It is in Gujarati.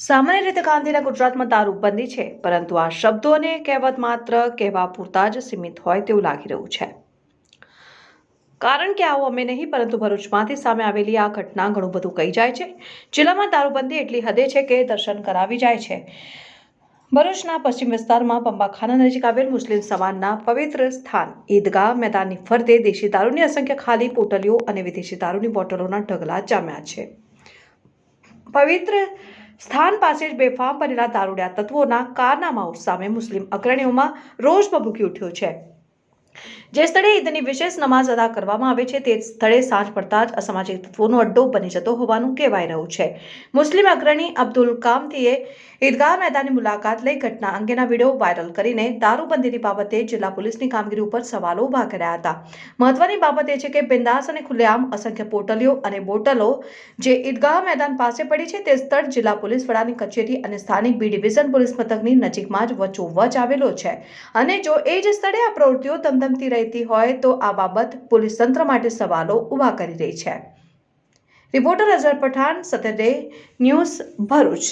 સામાન્ય રીતે ગાંધીના ગુજરાતમાં દારૂબંધી છે, પરંતુ આ શબ્દોને કહેવત માત્ર કહેવા પૂરતા જ સીમિત હોય તેવું લાગી રહ્યું છે. કારણ કે આવું અમે નહીં, પરંતુ ભરૂચમાંથી સામે આવેલી આ ઘટના ઘણું બધું કહી જાય છે. જિલ્લામાં દારૂબંધી એટલી હદે છે કે દર્શન કરાવી જાય છે. ભરૂચના પશ્ચિમ વિસ્તારમાં પંબાખાના નજીક આવેલ મુસ્લિમ સમાજના પવિત્ર સ્થાન ઈદગાહ મેદાનની ફરતે દેશી દારૂની અસંખ્ય ખાલી પોટલીઓ અને વિદેશી દારૂની બોટલોના ઢગલા જામ્યા છે. પવિત્ર સ્થાન પાસે જ બેફામ બનેલા દારૂડિયા તત્વોના કારનામાઓ સામે મુસ્લિમ અગ્રણીઓમાં રોષ ભભૂકી ઉઠ્યો છે. જે સ્થળે ઈદની વિશેષ નમાઝ અદા કરવામાં આવે છે, તે સ્થળે સાંજ પડતા જ અસામાજિક તત્વોનો અડ્ડો બની જતો હોવાનું કહેવાય રહ્યું છે. મુસ્લિમ અગ્રણી અબ્દુલ કામતીએ ઈદગાહ મેદાનની મુલાકાત લઈ ઘટના અંગેના વીડિયો વાયરલ કરીને દારૂબંધીની બાબતે જિલ્લા પોલીસની કામગીરી ઉપર સવાલો ઊભા કર્યા હતા. મહત્વની બાબત એ છે કે બિંદાસ અને ખુલ્લેઆમ અસંખ્ય પોટલીઓ અને બોટલો જે ઈદગાહ મેદાન પાસે પડી છે, તે સ્થળ જિલ્લા પોલીસ વડાની કચેરી અને સ્થાનિક બી ડિવિઝન પોલીસ મથકની નજીકમાં જ વચોવચ આવેલો છે. અને જો એ જ સ્થળે આ પ્રવૃત્તિઓ ધમધમતી રહેતી હોય તો આ બાબત પોલીસ તંત્ર માટે સવાલો ઊભા કરી રહી છે. રિપોર્ટર અઝર પઠાણ સતડે ન્યૂઝ ભરૂચ.